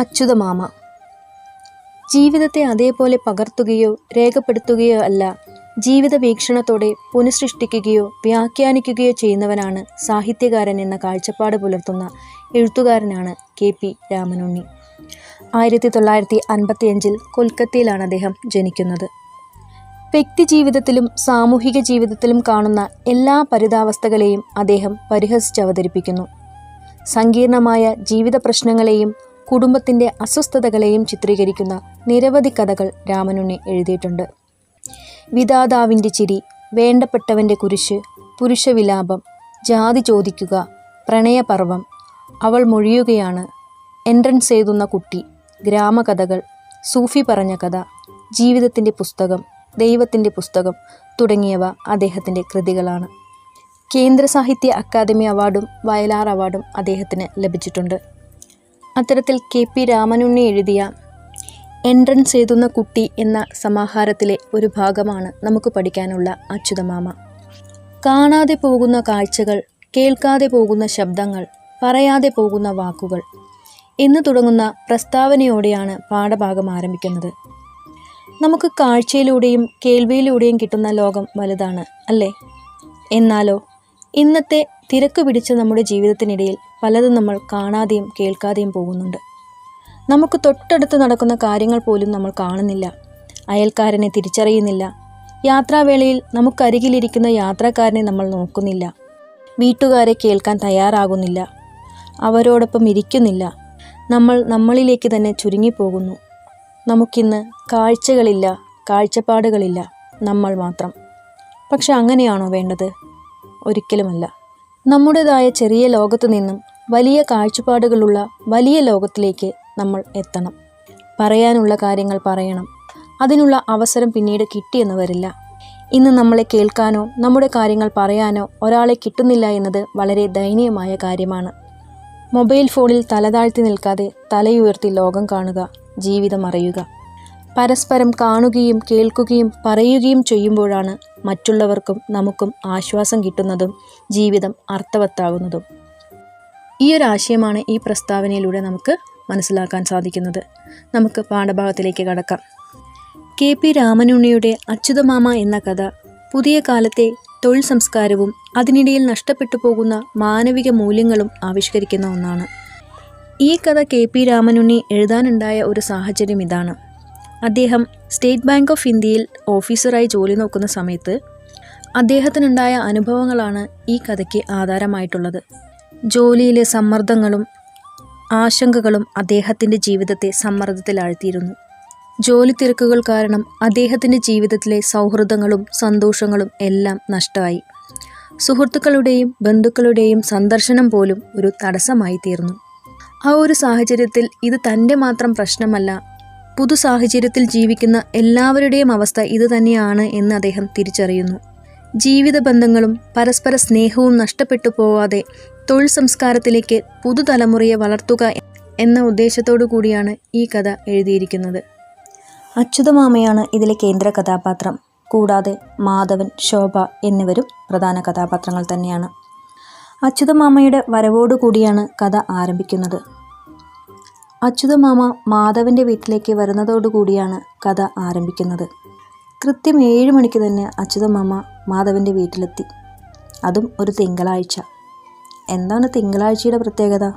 അച്യുതമാമ. ജീവിതത്തെ അതേപോലെ പകർത്തുകയോ രേഖപ്പെടുത്തുകയോ അല്ല ജീവിത വീക്ഷണത്തോടെ പുനഃസൃഷ്ടിക്കുകയോ വ്യാഖ്യാനിക്കുകയോ ചെയ്യുന്നവനാണ് സാഹിത്യകാരൻ എന്ന കാഴ്ചപ്പാട് പുലർത്തുന്ന എഴുത്തുകാരനാണ് കെ പി രാമനുണ്ണി. ആയിരത്തി തൊള്ളായിരത്തി അൻപത്തിയഞ്ചിൽ കൊൽക്കത്തയിലാണ് അദ്ദേഹം ജനിക്കുന്നത്. വ്യക്തി ജീവിതത്തിലും സാമൂഹിക ജീവിതത്തിലും കാണുന്ന എല്ലാ പരിതാവസ്ഥകളെയും അദ്ദേഹം പരിഹസിച്ച് അവതരിപ്പിക്കുന്നു. സങ്കീർണമായ ജീവിത പ്രശ്നങ്ങളെയും കുടുംബത്തിന്റെ അസ്വസ്ഥതകളെയും ചിത്രീകരിക്കുന്ന നിരവധി കഥകൾ രാമനുണ്ണി എഴുതിയിട്ടുണ്ട്. വിധാതാവിന്റെ ചിരി വേണ്ടപ്പെട്ടവന്റെ കുരിശ് പുരുഷവിലാപം ജാതി ചോദിക്കുക പ്രണയപർവം അവൾ മൊഴിയുകയാണ് എൻട്രൻസ് എഴുതുന്ന കുട്ടി ഗ്രാമകഥകൾ സൂഫി പറഞ്ഞ കഥ ജീവിതത്തിന്റെ പുസ്തകം ദൈവത്തിന്റെ പുസ്തകം തുടങ്ങിയവ അദ്ദേഹത്തിന്റെ കൃതികളാണ്. കേന്ദ്ര സാഹിത്യ അക്കാദമി അവാർഡും വയലാർ അവാർഡും അദ്ദേഹത്തിന് ലഭിച്ചിട്ടുണ്ട്. അത്തരത്തിൽ കെ പി രാമനുണ്ണി എഴുതിയ എൻട്രൻസ് എഴുതുന്ന കുട്ടി എന്ന സമാഹാരത്തിലെ ഒരു ഭാഗമാണ് നമുക്ക് പഠിക്കാനുള്ള അച്യുതമാമ. കാണാതെ പോകുന്ന കാഴ്ചകൾ കേൾക്കാതെ പോകുന്ന ശബ്ദങ്ങൾ പറയാതെ പോകുന്ന വാക്കുകൾ എന്ന് തുടങ്ങുന്ന പ്രസ്താവനയോടെയാണ് പാഠഭാഗം ആരംഭിക്കുന്നത്. നമുക്ക് കാഴ്ചയിലൂടെയും കേൾവിയിലൂടെയും കിട്ടുന്ന ലോകം വലുതാണ് അല്ലേ? എന്നാലോ ഇന്നത്തെ തിരക്ക് പിടിച്ച നമ്മുടെ ജീവിതത്തിനിടയിൽ പലതും നമ്മൾ കാണാതെയും കേൾക്കാതെയും പോകുന്നുണ്ട്. നമുക്ക് തൊട്ടടുത്ത് നടക്കുന്ന കാര്യങ്ങൾ പോലും നമ്മൾ കാണുന്നില്ല. അയൽക്കാരനെ തിരിച്ചറിയുന്നില്ല. യാത്രാവേളയിൽ നമുക്കരികിലിരിക്കുന്ന യാത്രക്കാരനെ നമ്മൾ നോക്കുന്നില്ല. വീട്ടുകാരെ കേൾക്കാൻ തയ്യാറാകുന്നില്ല. അവരോടൊപ്പം ഇരിക്കുന്നില്ല. നമ്മൾ നമ്മളിലേക്ക് തന്നെ ചുരുങ്ങിപ്പോകുന്നു. നമുക്കിന്ന് കാഴ്ചകളില്ല കാഴ്ചപ്പാടുകളില്ല. നമ്മൾ മാത്രം. പക്ഷെ അങ്ങനെയാണോ വേണ്ടത്? ഒരിക്കലുമല്ല. നമ്മുടേതായ ചെറിയ ലോകത്തു നിന്നും വലിയ കാഴ്ചപ്പാടുകളുള്ള വലിയ ലോകത്തിലേക്ക് നമ്മൾ എത്തണം. പറയാനുള്ള കാര്യങ്ങൾ പറയണം. അതിനുള്ള അവസരം പിന്നീട് കിട്ടിയെന്ന് വരില്ല. ഇന്ന് നമ്മളെ കേൾക്കാനോ നമ്മുടെ കാര്യങ്ങൾ പറയാനോ ഒരാളെ കിട്ടുന്നില്ല എന്നത് വളരെ ദയനീയമായ കാര്യമാണ്. മൊബൈൽ ഫോണിൽ തലതാഴ്ത്തി നിൽക്കാതെ തലയുയർത്തി ലോകം കാണുക ജീവിതം അറിയുക. പരസ്പരം കാണുകയും കേൾക്കുകയും പറയുകയും ചെയ്യുമ്പോഴാണ് മറ്റുള്ളവർക്കും നമുക്കും ആശ്വാസം കിട്ടുന്നതും ജീവിതം അർത്ഥവത്താകുന്നതും. ഈ ഒരു ആശയമാണ് ഈ പ്രസ്താവനയിലൂടെ നമുക്ക് മനസ്സിലാക്കാൻ സാധിക്കുന്നത്. നമുക്ക് പാഠഭാഗത്തിലേക്ക് കടക്കാം. കെ പി രാമനുണ്ണിയുടെ അച്യുതമാമ എന്ന കഥ പുതിയ കാലത്തെ തൊഴിൽ സംസ്കാരവും അതിനിടയിൽ നഷ്ടപ്പെട്ടു പോകുന്ന മാനവിക മൂല്യങ്ങളും ആവിഷ്കരിക്കുന്ന ഒന്നാണ്. ഈ കഥ കെ പി രാമനുണ്ണി എഴുതാനുണ്ടായ ഒരു സാഹചര്യം ഇതാണ്. അദ്ദേഹം സ്റ്റേറ്റ് ബാങ്ക് ഓഫ് ഇന്ത്യയിൽ ഓഫീസറായി ജോലി നോക്കുന്ന സമയത്ത് അദ്ദേഹത്തിനുണ്ടായ അനുഭവങ്ങളാണ് ഈ കഥയ്ക്ക് ആധാരമായിട്ടുള്ളത്. ജോലിയിലെ സമ്മർദ്ദങ്ങളും ആശങ്കകളും അദ്ദേഹത്തിന്റെ ജീവിതത്തെ സമ്മർദ്ദത്തിലാഴ്ത്തിയിരുന്നു. ജോലി തിരക്കുകൾ കാരണം അദ്ദേഹത്തിന്റെ ജീവിതത്തിലെ സൗഹൃദങ്ങളും സന്തോഷങ്ങളും എല്ലാം നഷ്ടമായി. സുഹൃത്തുക്കളുടെയും ബന്ധുക്കളുടെയും സന്ദർശനം പോലും ഒരു തടസ്സമായി തീർന്നു ആ ഒരു സാഹചര്യത്തിൽ ഇത് തന്റെ മാത്രം പ്രശ്നമല്ല പുതു സാഹചര്യത്തിൽ ജീവിക്കുന്ന എല്ലാവരുടെയും അവസ്ഥ ഇതുതന്നെയാണ് എന്ന് അദ്ദേഹം തിരിച്ചറിയുന്നു. ജീവിത ബന്ധങ്ങളും പരസ്പര സ്നേഹവും നഷ്ടപ്പെട്ടു പോവാതെ തൊഴിൽ സംസ്കാരത്തിലേക്ക് പുതുതലമുറയെ വളർത്തുക എന്ന ഉദ്ദേശത്തോടു കൂടിയാണ് ഈ കഥ എഴുതിയിരിക്കുന്നത്. അച്യുതമാമയാണ് ഇതിലെ കേന്ദ്ര കഥാപാത്രം. കൂടാതെ മാധവൻ ശോഭ എന്നിവരും പ്രധാന കഥാപാത്രങ്ങൾ തന്നെയാണ്. അച്യുതമാമയുടെ വരവോടുകൂടിയാണ് കഥ ആരംഭിക്കുന്നത്. അച്യുതമാമ മാധവന്റെ വീട്ടിലേക്ക് വരുന്നതോടുകൂടിയാണ് കഥ ആരംഭിക്കുന്നത്. കൃത്യം ഏഴ് മണിക്ക് തന്നെ അച്യുതമാമ മാധവന്റെ വീട്ടിലെത്തി. അതും ഒരു തിങ്കളാഴ്ച. എന്താണ് തിങ്കളാഴ്ചയുടെ പ്രത്യേകത?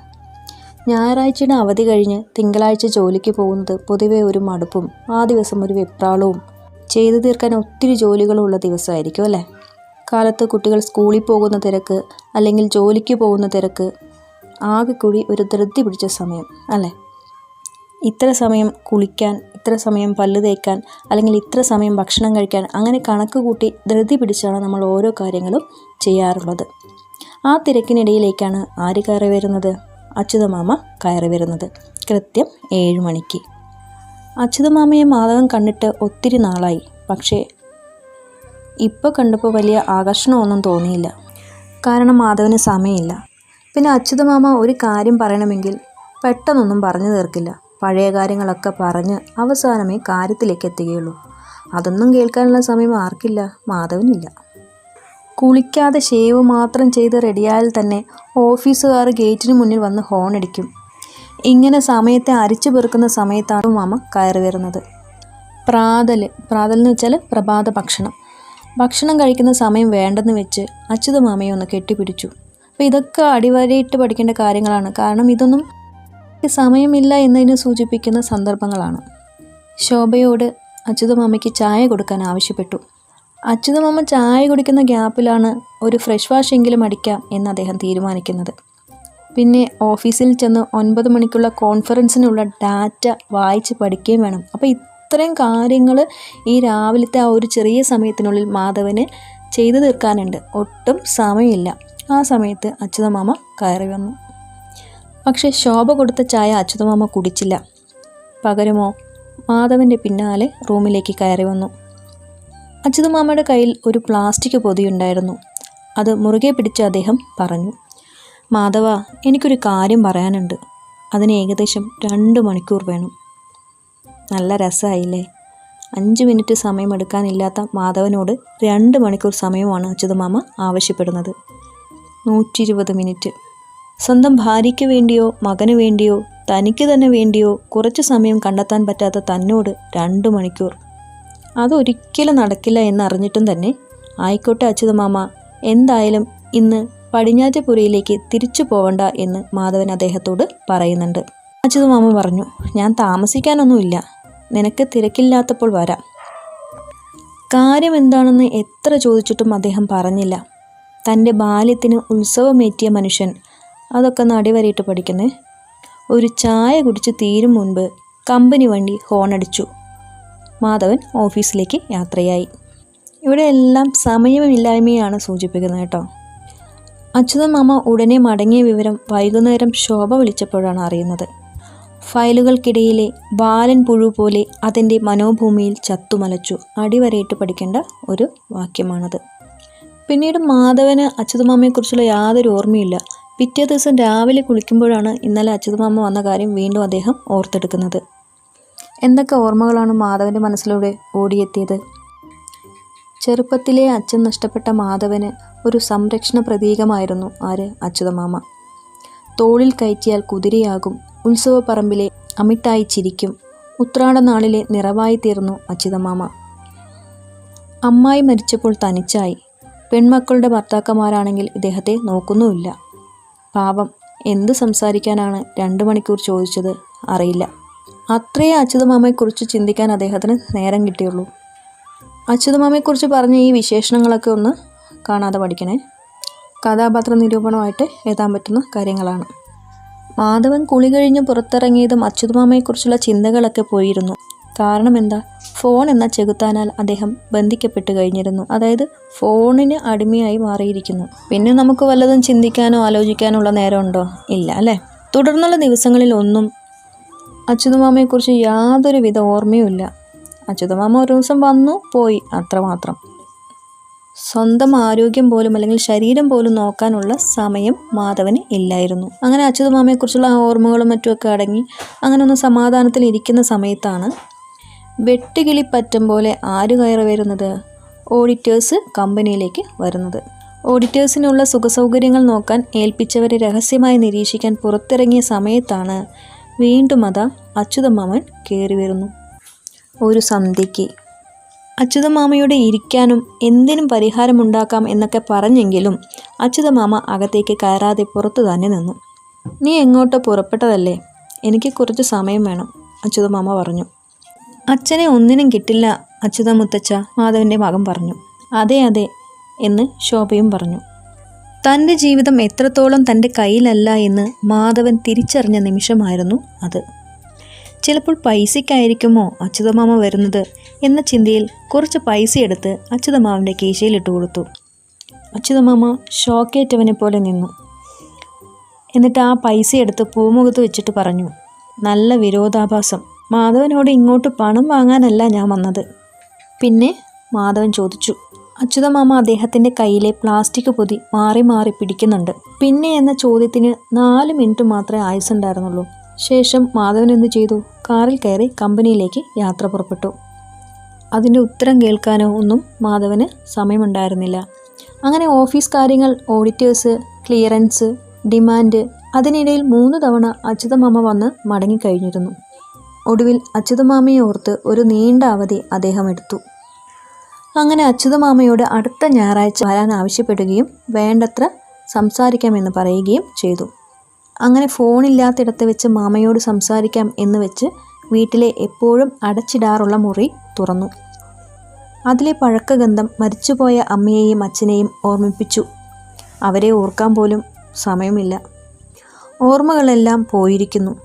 ഞായറാഴ്ചയുടെ അവധി കഴിഞ്ഞ് തിങ്കളാഴ്ച ജോലിക്ക് പോകുന്നത് പൊതുവെ ഒരു മടുപ്പും ആ ദിവസം ഒരു വെപ്രാളവും ചെയ്തു തീർക്കാൻ ഒത്തിരി ജോലികളുള്ള ദിവസമായിരിക്കും അല്ലേ? കാലത്ത് കുട്ടികൾ സ്കൂളിൽ പോകുന്ന തിരക്ക് അല്ലെങ്കിൽ ജോലിക്ക് പോകുന്ന തിരക്ക് ആകെക്കൂടി കൂടി ഒരു ധൃതി പിടിച്ച സമയം അല്ലേ? ഇത്ര സമയം കുളിക്കാൻ ഇത്ര സമയം പല്ല് തേക്കാൻ അല്ലെങ്കിൽ ഇത്ര സമയം ഭക്ഷണം കഴിക്കാൻ അങ്ങനെ കണക്ക് കൂട്ടി ധൃതി പിടിച്ചാണ് നമ്മൾ ഓരോ കാര്യങ്ങളും ചെയ്യാറുള്ളത്. ആ തിരക്കിനിടയിലേക്കാണ് ആര് കയറി വരുന്നത്? അച്യുതമാമ കയറി വരുന്നത്. കൃത്യം ഏഴ് മണിക്ക്. അച്യുതമാമയെ മാധവൻ കണ്ടിട്ട് ഒത്തിരി നാളായി. പക്ഷേ ഇപ്പോൾ കണ്ടപ്പോൾ വലിയ ആകർഷണമൊന്നും തോന്നിയില്ല. കാരണം മാധവന് സമയമില്ല. പിന്നെ അച്യുതമാമ ഒരു കാര്യം പറയണമെങ്കിൽ പെട്ടെന്നൊന്നും പറഞ്ഞു തീർക്കില്ല. പഴയ കാര്യങ്ങളൊക്കെ പറഞ്ഞ് അവസാനമേ കാര്യത്തിലേക്ക് എത്തുകയുള്ളൂ. അതൊന്നും കേൾക്കാനുള്ള സമയം ആർക്കില്ല മാധവനില്ല. കുളിക്കാതെ ഷേവ് മാത്രം ചെയ്ത് റെഡിയായാൽ തന്നെ ഓഫീസുകാർ ഗേറ്റിന് മുന്നിൽ വന്ന് ഹോൺ അടിക്കും ഇങ്ങനെ സമയത്തെ അരിച്ചു പെറുക്കുന്ന സമയത്താണ് മാമ കയറി വരുന്നത്. പ്രാതൽ പ്രാതൽ എന്ന് വെച്ചാൽ പ്രഭാത ഭക്ഷണം. ഭക്ഷണം കഴിക്കുന്ന സമയം വേണ്ടെന്ന് വെച്ച് അച്യുത മാമയെ ഒന്ന് കെട്ടിപ്പിടിച്ചു. അപ്പോൾ ഇതൊക്കെ അടിവരയിട്ട് പഠിക്കേണ്ട കാര്യങ്ങളാണ്. കാരണം ഇതൊന്നും സമയമില്ല എന്നതിനെ സൂചിപ്പിക്കുന്ന സന്ദർഭങ്ങളാണ്. ശോഭയോട് അച്യുതമാമയ്ക്ക് ചായ കൊടുക്കാൻ ആവശ്യപ്പെട്ടു. അച്യുതമാമ ചായ കുടിക്കുന്ന ഗ്യാപ്പിലാണ് ഒരു ഫ്രഷ് വാഷ് എങ്കിലും അടിക്കാം എന്ന് അദ്ദേഹം തീരുമാനിക്കുന്നത്. പിന്നെ ഓഫീസിൽ ചെന്ന് ഒൻപത് മണിക്കുള്ള കോൺഫറൻസിനുള്ള ഡാറ്റ വായിച്ച് പഠിക്കുകയും വേണം. അപ്പോൾ ഇത്രയും കാര്യങ്ങൾ ഈ രാവിലത്തെ ആ ഒരു ചെറിയ സമയത്തിനുള്ളിൽ മാധവന് ചെയ്തു തീർക്കാനുണ്ട്. ഒട്ടും സമയമില്ല. ആ സമയത്ത് അച്യുതമാമ കയറി വന്നു. പക്ഷേ ശോഭ കൊടുത്ത ചായ അച്യുതമാമ കുടിച്ചില്ല. പകരമോ? മാധവന്റെ പിന്നാലെ റൂമിലേക്ക് കയറി വന്നു. അച്യുതമാമയുടെ കയ്യിൽ ഒരു പ്ലാസ്റ്റിക് പൊതിയുണ്ടായിരുന്നു. അത് മുറുകെ പിടിച്ച് അദ്ദേഹം പറഞ്ഞു മാധവ എനിക്കൊരു കാര്യം പറയാനുണ്ട്. അതിന് ഏകദേശം രണ്ട് മണിക്കൂർ വേണം. നല്ല രസമായില്ലേ അഞ്ച് മിനിറ്റ് സമയമെടുക്കാനില്ലാത്ത മാധവനോട് രണ്ട് മണിക്കൂർ സമയമാണ് അച്യുതമാമ ആവശ്യപ്പെടുന്നത്. നൂറ്റി ഇരുപത് മിനിറ്റ്. സ്വന്തം ഭാര്യയ്ക്ക് വേണ്ടിയോ മകന് വേണ്ടിയോ തനിക്ക് തന്നെ വേണ്ടിയോ കുറച്ച് സമയം കണ്ടെത്താൻ പറ്റാത്ത തന്നോട് രണ്ട് മണിക്കൂർ. അതൊരിക്കലും നടക്കില്ല എന്നറിഞ്ഞിട്ടും തന്നെ ആയിക്കോട്ടെ അച്യുതമാമ എന്തായാലും ഇന്ന് പടിഞ്ഞാറ്റപ്പുരയിലേക്ക് തിരിച്ചു പോവണ്ട എന്ന് മാധവൻ അദ്ദേഹത്തോട് പറയുന്നുണ്ട്. അച്യുതമാമ പറഞ്ഞു ഞാൻ താമസിക്കാനൊന്നുമില്ല. നിനക്ക് തിരക്കില്ലാത്തപ്പോൾ വരാം. കാര്യം എന്താണെന്ന് എത്ര ചോദിച്ചിട്ടും അദ്ദേഹം പറഞ്ഞില്ല. തന്റെ ബാല്യത്തിന് ഉത്സവമേറ്റിയ മനുഷ്യൻ അതൊക്കെ നടിവരയിട്ട് പഠിക്കുന്നേ. ഒരു ചായ കുടിച്ച് തീരും മുൻപ് കമ്പനി വണ്ടി ഹോണടിച്ചു. മാധവൻ ഓഫീസിലേക്ക് യാത്രയായി. ഇവിടെ എല്ലാം സമയമില്ലായ്മയാണ് സൂചിപ്പിക്കുന്നത് കേട്ടോ. അച്യുതൻ മാമ ഉടനെ മടങ്ങിയ വിവരം വൈകുന്നേരം ശോഭ വിളിച്ചപ്പോഴാണ് അറിയുന്നത്. ഫയലുകൾക്കിടയിലെ ബാലൻ പുഴു പോലെ അതിന്റെ മനോഭൂമിയിൽ ചത്തുമലച്ചു. അടിവരയിട്ട് പഠിക്കേണ്ട ഒരു വാക്യമാണത്. പിന്നീട് മാധവന് അച്യുതമാമയെക്കുറിച്ചുള്ള യാതൊരു ഓർമ്മയില്ല പിറ്റേ ദിവസം രാവിലെ കുളിക്കുമ്പോഴാണ് ഇന്നലെ അച്യുതമാമ വന്ന കാര്യം വീണ്ടും അദ്ദേഹം ഓർത്തെടുക്കുന്നത്. എന്തൊക്കെ ഓർമ്മകളാണ് മാധവന്റെ മനസ്സിലൂടെ ഓടിയെത്തിയത്? ചെറുപ്പത്തിലെ അച്ഛൻ നഷ്ടപ്പെട്ട മാധവന് ഒരു സംരക്ഷണ പ്രതീകമായിരുന്നു ആര്? അച്യുതമാമ. തോളിൽ കയറ്റിയാൽ കുതിരയാകും ഉത്സവപ്പറമ്പിലെ അമിട്ടായി ചിരിക്കും ഉത്രാട നാളിലെ നിറവായി തീർന്നു അച്യുതമാമ. അമ്മായി മരിച്ചപ്പോൾ തനിച്ചായി. പെൺമക്കളുടെ ഭർത്താക്കന്മാരാണെങ്കിൽ ഇദ്ദേഹത്തെ നോക്കുന്നുമില്ല. പാപം എന്ത് സംസാരിക്കാനാണ് രണ്ട് മണിക്കൂർ ചോദിച്ചത് അറിയില്ല. അത്രയേ അച്യുതമാമയെക്കുറിച്ച് ചിന്തിക്കാൻ അദ്ദേഹത്തിന് നേരം കിട്ടിയുള്ളൂ. അച്യുതമാമയെക്കുറിച്ച് പറഞ്ഞ ഈ വിശേഷണങ്ങളൊക്കെ ഒന്ന് കാണാതെ പഠിക്കണേ. കഥാപാത്ര നിരൂപണമായിട്ട് എഴുതാൻ പറ്റുന്ന കാര്യങ്ങളാണ്. മാധവൻ കുളി കഴിഞ്ഞ് പുറത്തിറങ്ങിയതും അച്യുതമാമയെക്കുറിച്ചുള്ള ചിന്തകളൊക്കെ പോയിരുന്നു. കാരണം എന്താ ഫോൺ എന്ന ചെകുത്താനാൽ അദ്ദേഹം ബന്ധിക്കപ്പെട്ട് കഴിഞ്ഞിരുന്നു. അതായത് ഫോണിന് അടിമയായി മാറിയിരിക്കുന്നു. പിന്നെ നമുക്ക് വല്ലതും ചിന്തിക്കാനോ ആലോചിക്കാനോ ഉള്ള നേരമുണ്ടോ? ഇല്ല അല്ലേ? തുടർന്നുള്ള ദിവസങ്ങളിൽ ഒന്നും അച്യുതമാമയെക്കുറിച്ച് യാതൊരുവിധ ഓർമ്മയുമില്ല അച്യുതമാമ ഒരു ദിവസം വന്നു പോയി അത്രമാത്രം സ്വന്തം ആരോഗ്യം പോലും അല്ലെങ്കിൽ ശരീരം പോലും നോക്കാനുള്ള സമയം മാധവന് ഇല്ലായിരുന്നു. അങ്ങനെ അച്യുതമാമയെക്കുറിച്ചുള്ള ഓർമ്മകളും മറ്റുമൊക്കെ അടങ്ങി അങ്ങനെ ഒന്ന് സമാധാനത്തിൽ ഇരിക്കുന്ന സമയത്താണ് വെട്ടുകിളിപ്പറ്റം പോലെ ആര് കയറി വരുന്നത്? ഓഡിറ്റേഴ്സ് കമ്പനിയിലേക്ക് വരുന്നത്. ഓഡിറ്റേഴ്സിനുള്ള സുഖസൗകര്യങ്ങൾ നോക്കാൻ ഏൽപ്പിച്ചവരെ രഹസ്യമായി നിരീക്ഷിക്കാൻ പുറത്തിറങ്ങിയ സമയത്താണ് വീണ്ടും അതാ അച്യുതമാമൻ കയറി വരുന്നു. ഒരു സന്ധ്യയ്ക്ക്. അച്യുതമാമയുടെ ഇരിക്കാനും എന്തിനും പരിഹാരമുണ്ടാക്കാം എന്നൊക്കെ പറഞ്ഞെങ്കിലും അച്യുതമാമ അകത്തേക്ക് കയറാതെ പുറത്തു തന്നെ നിന്നു. നീ എങ്ങോട്ടോ പുറപ്പെട്ടതല്ലേ? എനിക്ക് കുറച്ച് സമയം വേണം അച്യുതമാമ പറഞ്ഞു. അച്ഛനെ ഒന്നിനും കിട്ടില്ല അച്യുത മുത്തച്ഛ മാധവന്റെ മകൻ പറഞ്ഞു. അതെ അതെ എന്ന് ശോഭയും പറഞ്ഞു. തന്റെ ജീവിതം എത്രത്തോളം തന്റെ കയ്യിലല്ല എന്ന് മാധവൻ തിരിച്ചറിഞ്ഞ നിമിഷമായിരുന്നു അത്. ചിലപ്പോൾ പൈസയ്ക്കായിരിക്കുമോ അച്യുതമാമ വരുന്നത് എന്ന ചിന്തയിൽ കുറച്ച് പൈസ എടുത്ത് കീശയിൽ കീശയിലിട്ട് കൊടുത്തു. അച്യുതമാമ ഷോക്കേറ്റവനെ പോലെ നിന്നു. എന്നിട്ട് ആ പൈസ എടുത്ത് പൂമുഖത്ത് വെച്ചിട്ട് പറഞ്ഞു നല്ല വിരോധാഭാസം. മാധവനോട് ഇങ്ങോട്ട് പണം വാങ്ങാനല്ല ഞാൻ വന്നത്. പിന്നെ മാധവൻ ചോദിച്ചു അച്യുതമാമ അദ്ദേഹത്തിന്റെ കയ്യിലെ പ്ലാസ്റ്റിക് പൊതി മാറി മാറി പിടിക്കുന്നുണ്ട്. പിന്നെ എന്ന ചോദ്യത്തിന് നാല് മിനിറ്റ് മാത്രമേ ആയുസുണ്ടായിരുന്നുള്ളൂ ശേഷം മാധവൻ എന്ത് ചെയ്തു? കാറിൽ കയറി കമ്പനിയിലേക്ക് യാത്ര പുറപ്പെട്ടു. അതിന്റെ ഉത്തരം കേൾക്കാനോ ഒന്നും മാധവന് സമയമുണ്ടായിരുന്നില്ല. അങ്ങനെ ഓഫീസ് കാര്യങ്ങൾ ഓഡിറ്റേഴ്സ് ക്ലിയറൻസ് ഡിമാൻഡ് അതിനിടയിൽ മൂന്ന് തവണ അച്യുതമാമ വന്ന് മടങ്ങിക്കഴിഞ്ഞിരുന്നു. ഒടുവിൽ അച്യുതമാമയെ ഓർത്ത് ഒരു നീണ്ട അവധി അദ്ദേഹം എടുത്തു. അങ്ങനെ അച്യുതമാമയോട് അടുത്ത ഞായറാഴ്ച വരാൻ ആവശ്യപ്പെടുകയും വേണ്ടത്ര സംസാരിക്കാമെന്ന് പറയുകയും ചെയ്തു. അങ്ങനെ ഫോണില്ലാത്തിടത്ത് വെച്ച് മാമയോട് സംസാരിക്കാം എന്ന് വെച്ച് വീട്ടിലെ എപ്പോഴും അടച്ചിടാറുള്ള മുറി തുറന്നു. അതിലെ പഴക്കഗന്ധം മരിച്ചുപോയ അമ്മയെയും അച്ഛനെയും ഓർമ്മിപ്പിച്ചു. അവരെ ഓർക്കാൻ പോലും സമയമില്ല. ഓർമ്മകളെല്ലാം പോയിരിക്കുന്നു.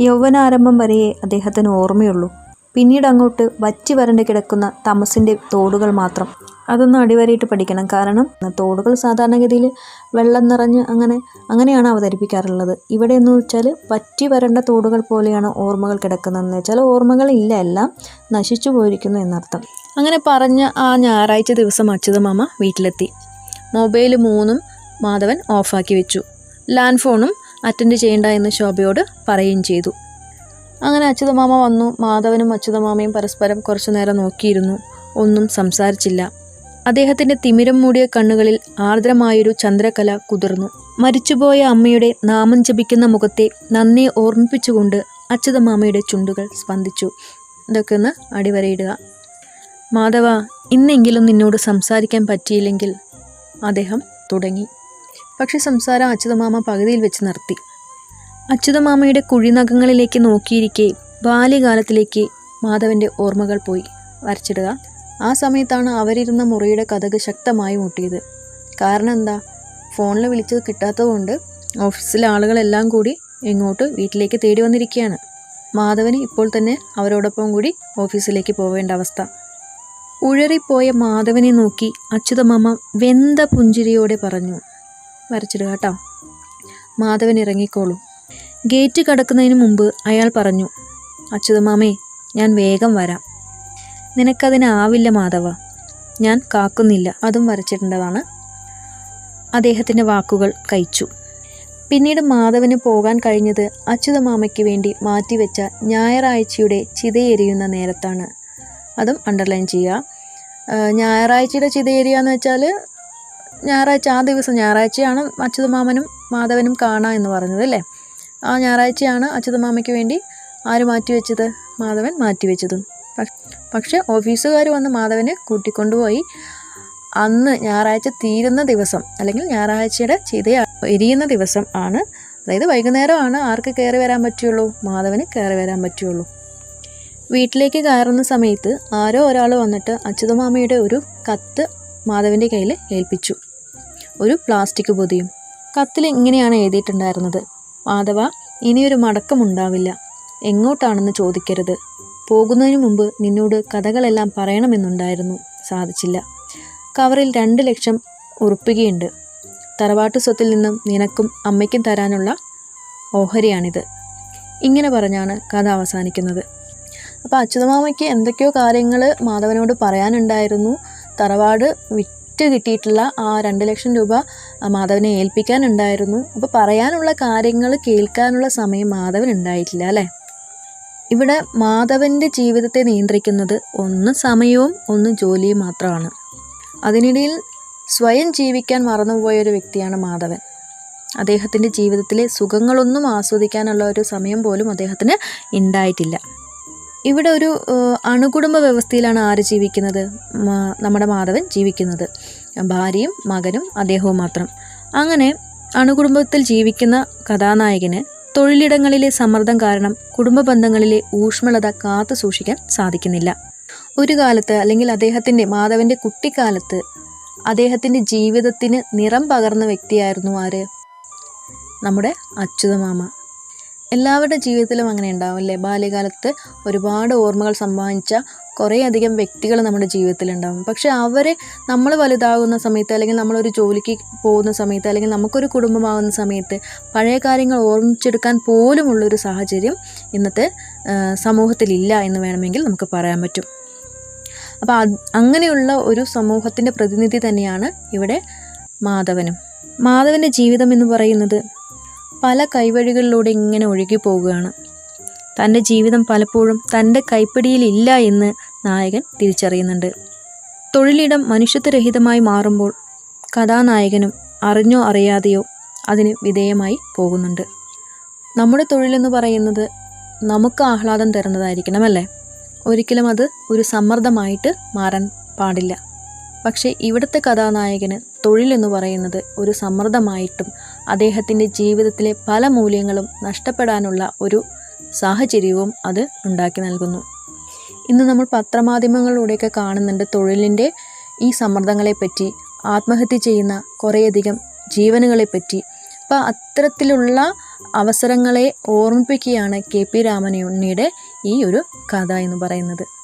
യൗവനാരംഭം വരെയേ അദ്ദേഹത്തിന് ഓർമ്മയുള്ളൂ. പിന്നീട് അങ്ങോട്ട് വറ്റി വരണ്ട് കിടക്കുന്ന തമസിന്റെ തോടുകൾ മാത്രം. അതൊന്ന് അടിവരയിട്ട് പഠിക്കണം. കാരണം തോടുകൾ സാധാരണഗതിയിൽ വെള്ളം നിറഞ്ഞ് അങ്ങനെ അങ്ങനെയാണ് അവതരിപ്പിക്കാറുള്ളത്. ഇവിടെ എന്ന് വെച്ചാൽ വറ്റി വരണ്ട തോടുകൾ പോലെയാണ് ഓർമ്മകൾ കിടക്കുന്നതെന്ന് വെച്ചാൽ ഓർമ്മകൾ ഇല്ല എല്ലാം നശിച്ചു പോയിരിക്കുന്നു എന്നർത്ഥം. അങ്ങനെ പറഞ്ഞ ആ ഞായറാഴ്ച ദിവസം അച്യുതമാമ വീട്ടിലെത്തി. മൊബൈൽ മൂന്നും മാധവൻ ഓഫാക്കി വെച്ചു. ലാൻഡ് ഫോണും അറ്റൻഡ് ചെയ്യണ്ട എന്ന് ശോഭയോട് പറയുകയും ചെയ്തു. അങ്ങനെ അച്യുതമാമ വന്നു. മാധവനും അച്യുതമാമയും പരസ്പരം കുറച്ചു നേരം നോക്കിയിരുന്നു. ഒന്നും സംസാരിച്ചില്ല. അദ്ദേഹത്തിന്റെ തിമിരം മൂടിയ കണ്ണുകളിൽ ആർദ്രമായൊരു ചന്ദ്രകല കുതിർന്നു. മരിച്ചുപോയ അമ്മയുടെ നാമം ജപിക്കുന്ന മുഖത്തെ നന്നെ ഓർമ്മിപ്പിച്ചുകൊണ്ട് അച്യുതമാമയുടെ ചുണ്ടുകൾ സ്പന്ദിച്ചു. ഇതൊക്കെ ഒന്ന് അടിവരയിടുക. മാധവ ഇന്നെങ്കിലും നിന്നോട് സംസാരിക്കാൻ പറ്റിയില്ലെങ്കിൽ അദ്ദേഹം തുടങ്ങി. പക്ഷെ സംസാരം അച്യുതമാമ പകുതിയിൽ വെച്ച് നിർത്തി. അച്യുതമാമയുടെ കുഴിനഖങ്ങളിലേക്ക് നോക്കിയിരിക്കെ ബാല്യകാലത്തിലേക്ക് മാധവന്റെ ഓർമ്മകൾ പോയി. വരച്ചിടുക ആ സമയത്താണ് അവരിരുന്ന മുറിയുടെ കഥക് ശക്തമായി മുട്ടിയത്. കാരണം എന്താ? ഫോണിൽ വിളിച്ചത് കിട്ടാത്തതുകൊണ്ട് ഓഫീസിലെ ആളുകളെല്ലാം കൂടി ഇങ്ങോട്ട് വീട്ടിലേക്ക് തേടി വന്നിരിക്കുകയാണ് മാധവന് ഇപ്പോൾ തന്നെ അവരോടൊപ്പം കൂടി ഓഫീസിലേക്ക് പോവേണ്ട അവസ്ഥ. ഉഴറിപ്പോയ മാധവനെ നോക്കി അച്യുതമാമ വെന്ത പുഞ്ചിരിയോടെ പറഞ്ഞു. വരച്ചിടുക കേട്ടോ. മാധവൻ ഇറങ്ങിക്കോളൂ. ഗേറ്റ് കടക്കുന്നതിന് മുമ്പ് അയാൾ പറഞ്ഞു അച്യുതമാമേ ഞാൻ വേഗം വരാം. നിനക്കതിനാവില്ല മാധവ. ഞാൻ കാക്കുന്നില്ല. അതും വരച്ചിടേണ്ടതാണ്. അദ്ദേഹത്തിന്റെ വാക്കുകൾ കഴിച്ചു. പിന്നീട് മാധവന് പോകാൻ കഴിഞ്ഞത് അച്യുതമാമയ്ക്ക് വേണ്ടി മാറ്റിവെച്ച ഞായറാഴ്ചയുടെ ചിതയെരിയുന്ന നേരത്താണ്. അതും അണ്ടർലൈൻ ചെയ്യുക. ഞായറാഴ്ചയുടെ ചിതയെരിയ എന്ന് വെച്ചാൽ ഞായറാഴ്ച ആ ദിവസം ഞായറാഴ്ചയാണ് അച്യുതമാമനും മാധവനും കാണാം എന്ന് പറഞ്ഞത് അല്ലേ? ആ ഞായറാഴ്ചയാണ് അച്യുതമാമയ്ക്ക് വേണ്ടി ആര് മാറ്റിവെച്ചത്? മാധവൻ മാറ്റിവെച്ചതും. പക്ഷെ ഓഫീസുകാർ വന്ന് മാധവനെ കൂട്ടിക്കൊണ്ടുപോയി. അന്ന് ഞായറാഴ്ച തീരുന്ന ദിവസം അല്ലെങ്കിൽ ഞായറാഴ്ചയുടെ ചിത എരിയുന്ന ദിവസം ആണ്. അതായത് വൈകുന്നേരമാണ് ആർക്ക് കയറി വരാൻ പറ്റുള്ളൂ? മാധവന് കയറി വരാൻ പറ്റുള്ളൂ. വീട്ടിലേക്ക് കയറുന്ന സമയത്ത് ആരോ ഒരാൾ വന്നിട്ട് അച്യുതമാമയുടെ ഒരു കത്ത് മാധവന്റെ കയ്യിൽ ഏൽപ്പിച്ചു. ഒരു പ്ലാസ്റ്റിക് പൊതിയും. കത്തിൽ ഇങ്ങനെയാണ് എഴുതിയിട്ടുണ്ടായിരുന്നത്. മാധവ ഇനിയൊരു മടക്കമുണ്ടാവില്ല എങ്ങോട്ടാണെന്ന് ചോദിക്കരുത്. പോകുന്നതിന് മുമ്പ് നിന്നോട് കഥകളെല്ലാം പറയണമെന്നുണ്ടായിരുന്നു. സാധിച്ചില്ല. കവറിൽ രണ്ട് ലക്ഷം ഉറുപ്പികയുണ്ട്. തറവാട്ട് സ്വത്തിൽ നിന്നും നിനക്കും അമ്മയ്ക്കും തരാനുള്ള ഓഹരിയാണിത്. ഇങ്ങനെ പറഞ്ഞാണ് കഥ അവസാനിക്കുന്നത്. അപ്പോൾ അച്യുതമാമയ്ക്ക് എന്തൊക്കെയോ കാര്യങ്ങൾ മാധവനോട് പറയാനുണ്ടായിരുന്നു. തറവാട് വിറ്റ് കിട്ടിയിട്ടുള്ള ആ രണ്ട് ലക്ഷം രൂപ മാധവനെ ഏൽപ്പിക്കാനുണ്ടായിരുന്നു. അപ്പോൾ പറയാനുള്ള കാര്യങ്ങൾ കേൾക്കാനുള്ള സമയം മാധവൻ ഉണ്ടായിട്ടില്ല അല്ലേ? ഇവിടെ മാധവന്റെ ജീവിതത്തെ നിയന്ത്രിക്കുന്നത് ഒന്ന് സമയവും ഒന്ന് ജോലിയും മാത്രമാണ്. അതിനിടയിൽ സ്വയം ജീവിക്കാൻ മറന്നുപോയ ഒരു വ്യക്തിയാണ് മാധവൻ. അദ്ദേഹത്തിന്റെ ജീവിതത്തിലെ സുഖങ്ങളൊന്നും ആസ്വദിക്കാനുള്ള ഒരു സമയം പോലും അദ്ദേഹത്തിന് ഉണ്ടായിട്ടില്ല. ഇവിടെ ഒരു അണുകുടുംബ വ്യവസ്ഥയിലാണ് ആര് ജീവിക്കുന്നത്? നമ്മുടെ മാധവൻ ജീവിക്കുന്നത്. ഭാര്യയും മകനും അദ്ദേഹവും മാത്രം. അങ്ങനെ അണുകുടുംബത്തിൽ ജീവിക്കുന്ന കഥാനായകന് തൊഴിലിടങ്ങളിലെ സമ്മർദ്ദം കാരണം കുടുംബ ബന്ധങ്ങളിലെ ഊഷ്മളത കാത്തു സൂക്ഷിക്കാൻ സാധിക്കുന്നില്ല. ഒരു കാലത്ത് അല്ലെങ്കിൽ അദ്ദേഹത്തിന്റെ മാധവന്റെ കുട്ടിക്കാലത്ത് അദ്ദേഹത്തിന്റെ ജീവിതത്തിന് നിറം പകർന്ന വ്യക്തിയായിരുന്നു ആര്? നമ്മുടെ അച്യുതമാമ. എല്ലാവരുടെ ജീവിതത്തിലും അങ്ങനെ ഉണ്ടാവും അല്ലേ? ബാല്യകാലത്ത് ഒരുപാട് ഓർമ്മകൾ സമ്മാനിച്ച കുറേയധികം വ്യക്തികൾ നമ്മുടെ ജീവിതത്തിലുണ്ടാകും പക്ഷെ അവരെ നമ്മൾ വലുതാകുന്ന സമയത്ത് അല്ലെങ്കിൽ നമ്മളൊരു ജോലിക്ക് പോകുന്ന സമയത്ത് അല്ലെങ്കിൽ നമുക്കൊരു കുടുംബമാകുന്ന സമയത്ത് പഴയ കാര്യങ്ങൾ ഓർമ്മിച്ചെടുക്കാൻ പോലുമുള്ളൊരു സാഹചര്യം ഇന്നത്തെ സമൂഹത്തിലില്ല എന്ന് വേണമെങ്കിൽ നമുക്ക് പറയാൻ പറ്റും. അപ്പോൾ അങ്ങനെയുള്ള ഒരു സമൂഹത്തിന്റെ പ്രതിനിധി തന്നെയാണ് ഇവിടെ മാധവനും. മാധവന്റെ ജീവിതം എന്ന് പറയുന്നത് പല കൈവഴികളിലൂടെ ഇങ്ങനെ ഒഴുകി പോവുകയാണ്. തന്റെ ജീവിതം പലപ്പോഴും തന്റെ കൈപ്പിടിയിലില്ല എന്ന് നായകൻ തിരിച്ചറിയുന്നുണ്ട്. തൊഴിലിടം മനുഷ്യത്വരഹിതമായി മാറുമ്പോൾ കഥാനായകനും അറിഞ്ഞോ അറിയാതെയോ അതിന് വിധേയമായി പോകുന്നുണ്ട്. നമ്മുടെ തൊഴിലെന്ന് പറയുന്നത് നമുക്ക് ആഹ്ലാദം തരുന്നതായിരിക്കണം അല്ലേ ഒരിക്കലും അത് ഒരു സമ്മർദ്ദമായിട്ട് മാറാൻ പാടില്ല. പക്ഷേ ഇവിടുത്തെ കഥാനായകന് തൊഴിലെന്ന് പറയുന്നത് ഒരു സമ്മർദ്ദമായിട്ടും അദ്ദേഹത്തിന്റെ ജീവിതത്തിലെ പല മൂല്യങ്ങളും നഷ്ടപ്പെടാനുള്ള ഒരു സാഹചര്യവും അത് ഉണ്ടാക്കി നൽകുന്നു. ഇന്ന് നമ്മൾ പത്രമാധ്യമങ്ങളിലൂടെയൊക്കെ കാണുന്നുണ്ട് തൊഴിലിന്റെ ഈ സമ്മർദ്ദങ്ങളെപ്പറ്റി ആത്മഹത്യ ചെയ്യുന്ന കുറേയധികം ജീവനുകളെപ്പറ്റി. അപ്പോൾ അത്തരത്തിലുള്ള അവസരങ്ങളെ ഓർമ്മിപ്പിക്കുകയാണ് കെ പി രാമനുണ്ണിയുടെ ഈ ഒരു കഥ എന്ന് പറയുന്നത്.